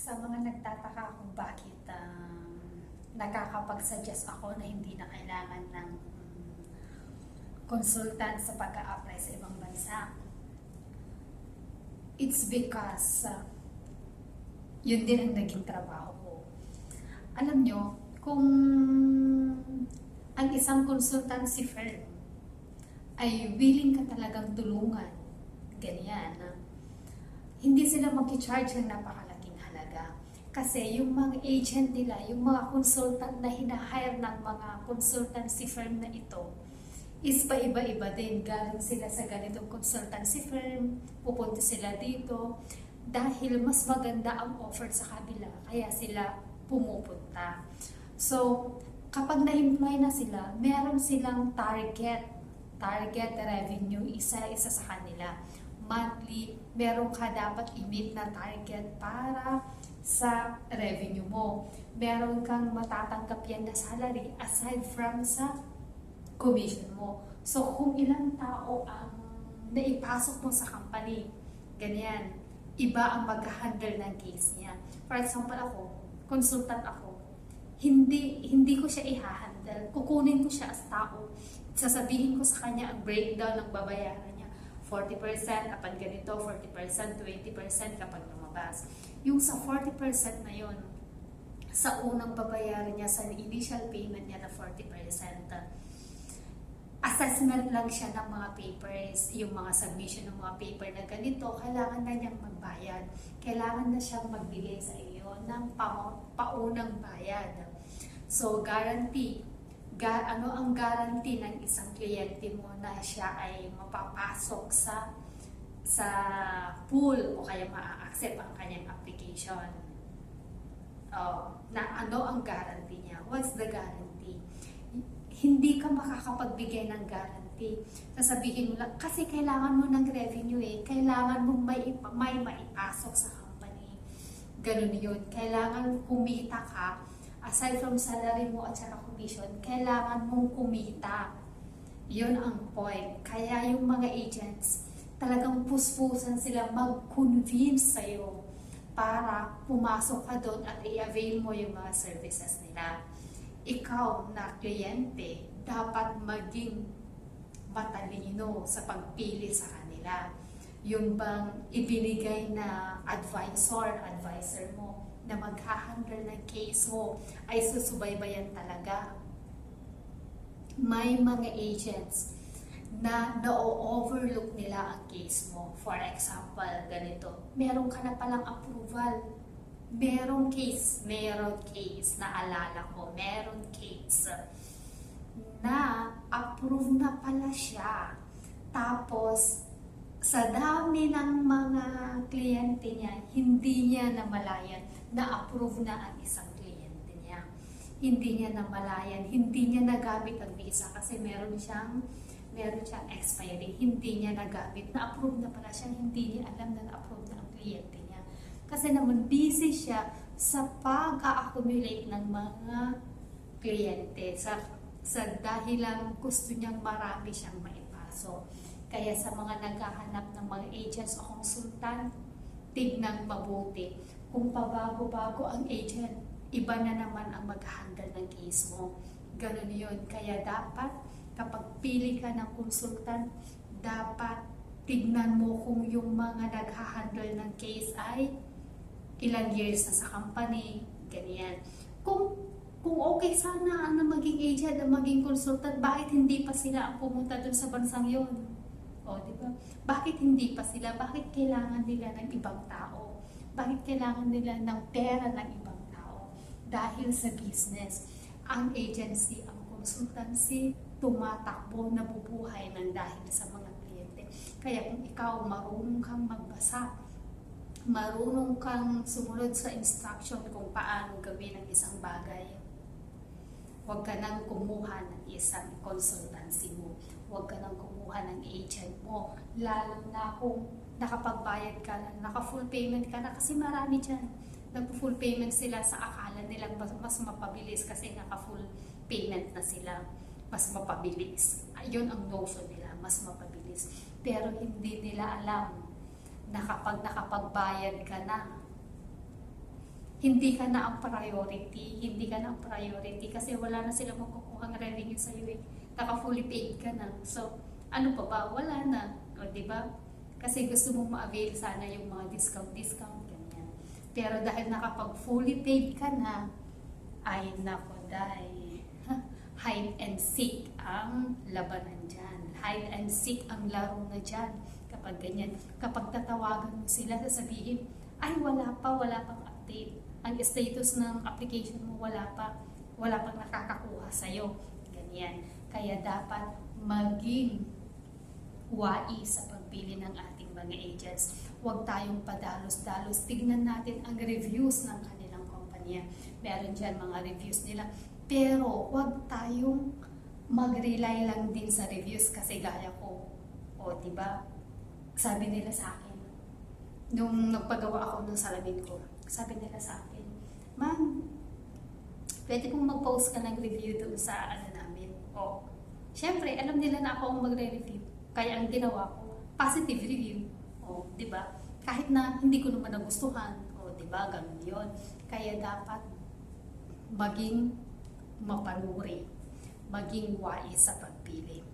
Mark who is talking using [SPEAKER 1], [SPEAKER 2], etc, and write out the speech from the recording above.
[SPEAKER 1] Sa mga nagtataka kung bakit um, nakakapag-suggest ako na hindi na kailangan ng consultant sa pag-a-apply sa ibang bansa. It's because uh, yun din ang naging trabaho ko. Alam nyo, kung ang isang consultancy firm ay willing ka talagang tulungan, ganyan, ah, hindi sila mag-charge ng napakalaking halaga. Kasi yung mga agent nila, yung mga consultant na hinahire ng mga consultancy firm na ito, is paiba-iba din. Galing sila sa ganitong consultancy firm, pupunta sila dito, dahil mas maganda ang offer sa kabila, kaya sila pumupunta. So, kapag na-employ na sila, meron silang target, target revenue, isa-isa sa kanila monthly, meron ka dapat i-meet na target para sa revenue mo. Meron kang matatanggap yan na salary aside from sa commission mo. So, kung ilang tao ang naipasok mo sa company, ganyan, iba ang mag-handle ng case niya. For example, ako, consultant ako, hindi hindi ko siya i-handle. Kukunin ko siya as tao. Sasabihin ko sa kanya ang breakdown ng babayaran niya. 40% kapag ganito, 40%, 20% kapag lumabas. Yung sa 40% na yun, sa unang babayaran niya, sa initial payment niya na 40%, assessment lang siya ng mga papers, yung mga submission ng mga paper na ganito, kailangan na niyang magbayad. Kailangan na siyang magbigay sa iyo ng pa- paunang bayad. So, guarantee. Ga- ano ang guarantee ng isang kliyente mo na siya ay mapapasok sa sa pool o kaya ma-accept ang kanyang application? Oh, na ano ang guarantee niya? What's the guarantee? Hindi ka makakapagbigay ng guarantee. Sasabihin mo lang, kasi kailangan mo ng revenue eh. Kailangan mo may, may maipasok sa company. Ganun yun. Kailangan kumita ka. Aside from salary mo at saka commission, kailangan mong kumita. Yun ang point. Kaya yung mga agents, talagang puspusan sila mag-convince sa'yo para pumasok ka doon at i-avail mo yung mga services nila. Ikaw na kliyente, dapat maging matalino sa pagpili sa kanila. Yung bang ibinigay na advisor, advisor mo, na maghahandle ng case mo, ay susubaybayan talaga. May mga agents na na-overlook nila ang case mo. For example, ganito, meron ka na palang approval. Merong case, meron case, naalala ko, meron case na approve na pala siya. Tapos, sa dami ng mga kliyente niya, hindi niya namalayan na approve na ang isang kliyente niya. Hindi niya namalayan, hindi niya nagamit ang visa kasi meron siyang meron siyang expiry, hindi niya nagamit, na-approve na pala siya, hindi niya alam na na-approve na ang kliyente niya. Kasi naman busy siya sa pag-accumulate ng mga kliyente, sa, sa dahilan gusto niyang marami siyang maipasok. Kaya sa mga naghahanap ng mga agents o consultant, tignan mabuti. Kung pabago-bago ang agent, iba na naman ang mag-handle ng case mo. Ganun yun. Kaya dapat, kapag pili ka ng consultant, dapat tignan mo kung yung mga nag-handle ng case ay ilang years na sa company, ganyan. Kung kung okay sana na maging agent, na maging consultant, bakit hindi pa sila ang pumunta dun sa bansang yon? O, di ba? Bakit hindi pa sila? Bakit kailangan nila ng ibang tao? Bakit kailangan nila ng pera ng ibang tao? Dahil sa business, ang agency, ang consultancy, tumatakbo, nabubuhay ng dahil sa mga kliyente. Kaya kung ikaw marunong kang magbasa, marunong kang sumunod sa instruction kung paano gawin ang isang bagay, huwag ka nang kumuha ng isang consultancy mo. Huwag ka nang kumuha ng agent mo. Lalo na kung nakapagbayad ka na, naka-full payment ka na kasi marami dyan. Nag-full payment sila sa akala nilang mas, mapabilis kasi naka-full payment na sila. Mas mapabilis. Ayun ang notion nila, mas mapabilis. Pero hindi nila alam na kapag nakapagbayad ka na, hindi ka na ang priority. Hindi ka na ang priority kasi wala na silang makukuha ng revenue sa iyo eh. Naka fully paid ka na. So, ano pa ba? Wala na. O, di ba? Kasi gusto mo ma-avail sana yung mga discount-discount, ganyan. Pero dahil nakapag fully paid ka na, ay nako dahil hide and seek ang labanan dyan. Hide and seek ang laro na dyan. Kapag ganyan, kapag tatawagan mo sila, sasabihin, ay wala pa, wala pang update. Ang status ng application mo wala pa, wala pang nakakakuha sa'yo. Ganyan. Kaya dapat maging wais sa pagpili ng ating mga agents. Huwag tayong padalos-dalos. Tignan natin ang reviews ng kanilang kumpanya. Meron dyan mga reviews nila. Pero huwag tayong mag-rely lang din sa reviews kasi gaya ko. O, di ba? Sabi nila sa akin, nung nagpagawa ako ng salamin ko, sabi nila sa akin, Ma'am, pwede pong mag-post ka ng review doon sa ano namin. O, syempre, alam nila na ako ang magre-review. Kaya ang ginawa ko, positive review. O, di ba? Kahit na hindi ko naman nagustuhan. O, di ba? Ganun yun. Kaya dapat maging mapanuri. Maging wais sa pagpili.